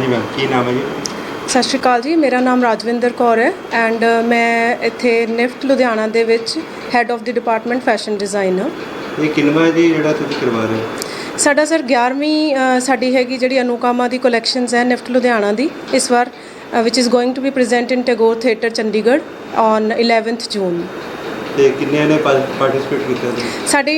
ਹਾਂਜੀ ਮੈਮ ਕੀ ਨਾਮ ਹੈ ਜੀ ਸਤਿ ਸ਼੍ਰੀ ਅਕਾਲ ਜੀ ਮੇਰਾ ਨਾਮ ਰਾਜਵਿੰਦਰ ਕੌਰ ਹੈ ਐਂਡ ਮੈਂ ਇੱਥੇ ਨਿਫਟ ਲੁਧਿਆਣਾ ਦੇ ਵਿੱਚ ਹੈੱਡ ਆਫ ਦੀ ਡਿਪਾਰਟਮੈਂਟ ਫੈਸ਼ਨ ਡਿਜ਼ਾਈਨ ਹਾਂ ਇਹ ਕਿਨਵਾ ਹੈ ਜੀ ਜਿਹੜਾ ਤੁਸੀਂ ਕਰਵਾ ਰਹੇ ਹੋ ਸਾਡਾ ਸਰ 11ਵੀਂ ਸਾਡੀ ਹੈਗੀ ਜਿਹੜੀ ਅਨੁਕਾਮਾ ਦੀ ਕਲੈਕਸ਼ਨਸ ਹੈ ਨਿਫਟ ਲੁਧਿਆਣਾ ਦੀ ਇਸ ਵਾਰ ਵਿਚ is going to be present in Tagore theatre Chandigarh on 11th June ਤੇ ਕਿੰਨੇ ਨੇ ਪਾਰਟਿਸਿਪੇਟ ਕੀਤਾ ਸਾਡੀ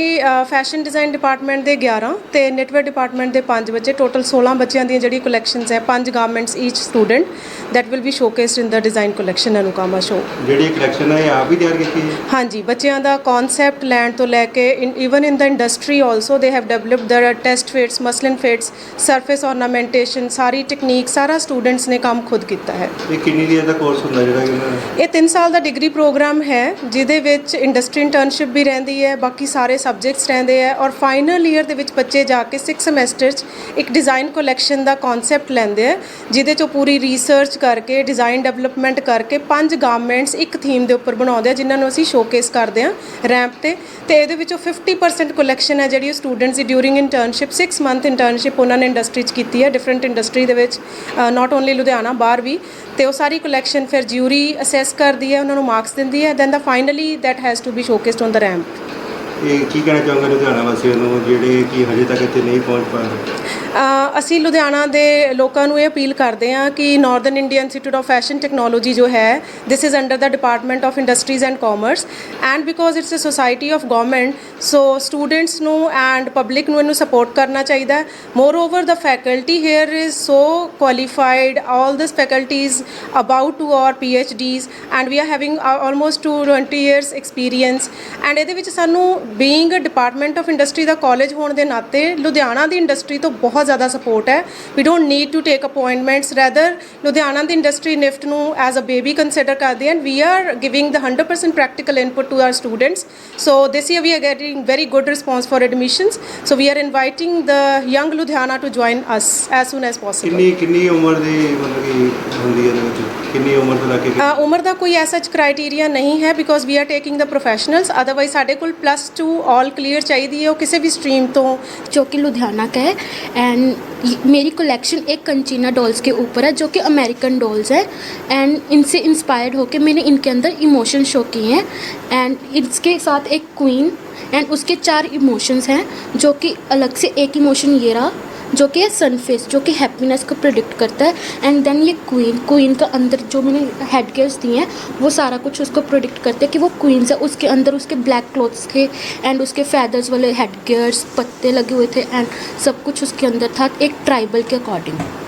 ਫੈਸ਼ਨ ਡਿਜ਼ਾਈਨ ਡਿਪਾਰਟਮੈਂਟ ਦੇ 11 ਤੇ ਨੈਟਵਰਕ ਡਿਪਾਰਟਮੈਂਟ ਦੇ 5 ਬੱਚੇ ਟੋਟਲ 16 ਬੱਚਿਆਂ ਦੀਆਂ ਜਿਹੜੀ ਕਲੈਕਸ਼ਨਸ ਹੈ ਪੰਜ garments each student that will be showcased in the design collection Anukama show ਜਿਹੜੀ ਕਲੈਕਸ਼ਨ ਹੈ ਇਹ ਆਪ ਹੀ ਤਿਆਰ ਕੀਤੀ ਹੈ ਹਾਂਜੀ ਬੱਚਿਆਂ ਦਾ ਕਨਸੈਪਟ ਲੈਣ ਤੋਂ ਲੈ ਕੇ even in the industry also they have developed their test fits muslin fits surface ornamentation ਸਾਰੀ ਟੈਕਨੀਕ ਸਾਰਾ ਸਟੂਡੈਂਟਸ ਨੇ ਕੰਮ ਖੁਦ ਕੀਤਾ ਹੈ ਇਹ ਕਿੰਨੀ ਦਿਨ ਦਾ ਕੋਰਸ ਹੁੰਦਾ ਜਿਹੜਾ ਇਹ 3 ਸਾਲ ਦਾ ਡਿਗਰੀ ਪ੍ਰੋਗਰਾਮ ਹੈ ਜਿਹਦੇ ਵਿੱਚ ਇੰਡਸਟਰੀ ਇੰਟਰਨਸ਼ਿਪ ਵੀ ਰਹਿੰਦੀ ਹੈ ਬਾਕੀ ਸਾਰੇ ਸਬਜੈਕਟਸ ਰਹਿੰਦੇ ਆ ਔਰ ਫਾਈਨਲ ਈਅਰ ਦੇ ਵਿੱਚ ਬੱਚੇ ਜਾ ਕੇ 6 ਸੈਮੈਸਟਰ 'ਚ ਇੱਕ ਡਿਜ਼ਾਈਨ ਕਲੈਕਸ਼ਨ ਦਾ ਕਨਸੈਪਟ ਲੈਂਦੇ ਆ ਜਿਹਦੇ 'ਚ ਪੂਰੀ ਰਿਸਰਚ ਕਰਕੇ ਡਿਜ਼ਾਈਨ ਡਿਵੈਲਪਮੈਂਟ ਕਰਕੇ ਪੰਜ ਗਾਰਮੈਂਟਸ ਇੱਕ ਥੀਮ ਦੇ ਉੱਪਰ ਬਣਾਉਂਦੇ ਆ ਜਿਨ੍ਹਾਂ ਨੂੰ ਅਸੀਂ ਸ਼ੋਕੇਸ ਕਰਦੇ ਆ ਰੈਂਪ ਤੇ ਤੇ ਇਹਦੇ ਵਿੱਚੋਂ 50% ਕਲੈਕਸ਼ਨ ਹੈ ਜਿਹੜੀ ਸਟੂਡੈਂਟਸ ਦੀ ਡਿਊਰਿੰਗ ਇੰਟਰਨਸ਼ਿਪ 6 ਮੰਥ ਇੰਟਰਨਸ਼ਿਪ ਉਹਨਾਂ ਨੇ ਇੰਡਸਟਰੀ 'ਚ ਕੀਤੀ ਹੈ ਡਿਫਰੈਂਟ ਇੰਡਸਟਰੀ ਦੇ ਵਿੱਚ ਨਾਟ ਓਨਲੀ ਲੁਧਿਆਣਾ ਬਾਹਰ ਵੀ ਤੇ ਉਹ ਸਾਰੀ ਕਲੈਕਸ਼ਨ ਫਿਰ ਜਿਊਰੀ ਅਸੈਸ ਕਰਦੀ ਹੈ ਉਹਨਾਂ ਨੂੰ ਮਾਰਕਸ ਦਿੰਦੀ ਹੈ then the finally that has to be showcased on the ramp. ਇਹ ਕੀ ਕਹਿਣਾ ਚਾਹੁੰਗੇ ਲੁਧਿਆਣਾ ਵਾਸੀਆਂ ਨੂੰ ਜਿਹੜੇ ਕਿ ਹਜੇ ਤੱਕ ਇੱਥੇ ਨਹੀਂ ਪਹੁੰਚ ਪਾਏ ਅ, ਅਸੀਂ ਲੁਧਿਆਣਾ ਦੇ ਲੋਕਾਂ ਨੂੰ ਇਹ ਅਪੀਲ ਕਰਦੇ ਹਾਂ ਕਿ northern Indian institute of fashion technology ਜੋ ਹੈ this is under the department of industries and commerce and because it's a society of government so students ਨੂੰ ਐਂਡ ਪਬਲਿਕ ਨੂੰ ਇਹਨੂੰ ਸਪੋਰਟ ਕਰਨਾ ਚਾਹੀਦਾ ਹੈ moreover the faculty here is so qualified all this faculties about two are P H Ds and we are having almost two 20 years experience and ਇਹਦੇ ਵਿੱਚ ਸਾਨੂੰ being department of industry ਦਾ college ਹੋਣ ਦੇ ਨਾਤੇ ਲੁਧਿਆਣਾ ਦੀ industry ਤੋਂ ਬਹੁਤ ਜ਼ਿਆਦਾ ਸਪੋਰਟ ਹੈ we don't need to take appointments rather Ludhiana ਦੀ ਇੰਡਸਟਰੀ ਨਿਫਟ ਨੂੰ ਐਜ਼ ਅ ਬੇਬੀ ਕੰਸੀਡਰ ਕਰਦੇ and we are giving the 100% practical input to our students so this year we are getting very good response for admissions so we are inviting the young Ludhiana to join us as soon as possible ਕਿੰਨੀ ਕਿੰਨੀ ਉਮਰ ਦੀ ਮਤਲਬ ਕਿ ਹੁੰਦੀ ਹੈ ਇਹਦੇ ਵਿੱਚ ਕਿੰਨੀ ਉਮਰ ਤੋਂ ਲੈ ਕੇ ਉਮਰ ਦਾ ਕੋਈ ਐਸਾ ਕ੍ਰਾਈਟੇਰੀਆ ਨਹੀਂ ਹੈ because we are taking the professionals otherwise ਸਾਡੇ ਕੋਲ ਪਲੱਸ टू ऑल क्लियर चाहिए हो किसी भी स्ट्रीम तो जो कि लुधियाना का है एंड मेरी कलेक्शन एक कंचीना डॉल्स के ऊपर है जो कि अमेरिकन डॉल्स है एंड इनसे इंस्पायर्ड होकर मैंने इनके अंदर इमोशन शो किए हैं एंड इसके साथ एक क्वीन एंड उसके चार इमोशंस हैं जो कि अलग से एक इमोशन ये रहा जो कि सनफेस जो कि हैप्पीनेस को प्रोडिक्ट करता है एंड देन ये क्वीन क्वीन का अंदर जो मैंने हेड गेयर्स दिए हैं वो सारा कुछ उसको प्रोडिक्ट करते हैं कि वो क्वीन है उसके अंदर उसके ब्लैक क्लोथ्स थे एंड उसके फैदर्स वाले हेड गेयर्स पत्ते लगे हुए थे एंड सब कुछ उसके अंदर था एक ट्राइबल के अकॉर्डिंग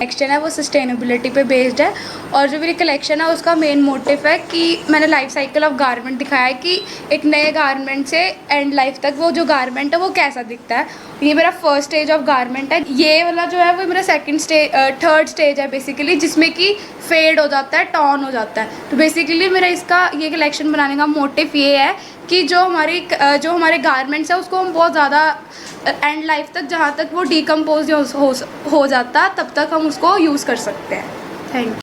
कलेक्शन है वो सस्टेनेबिलिटी पे बेस्ड है और जो मेरी कलेक्शन है उसका मेन मोटिव है कि मैंने लाइफ साइकिल ऑफ गारमेंट दिखाया है कि एक नए गारमेंट से एंड लाइफ तक वो जो गारमेंट है वो कैसा दिखता है ये मेरा फर्स्ट स्टेज ऑफ गारमेंट है ये वाला जो है वो मेरा सेकेंड स्टेज थर्ड स्टेज है बेसिकली जिसमें कि फेड हो जाता है टॉन हो जाता है तो बेसिकली मेरा इसका ये कलेक्शन बनाने का मोटिव ये है कि जो हमारी जो हमारे गारमेंट्स है उसको हम बहुत ज़्यादा एंड लाइफ तक जहाँ तक वो डिकम्पोज हो हो जाता तब तक हम उसको यूज़ कर सकते हैं थैंक यू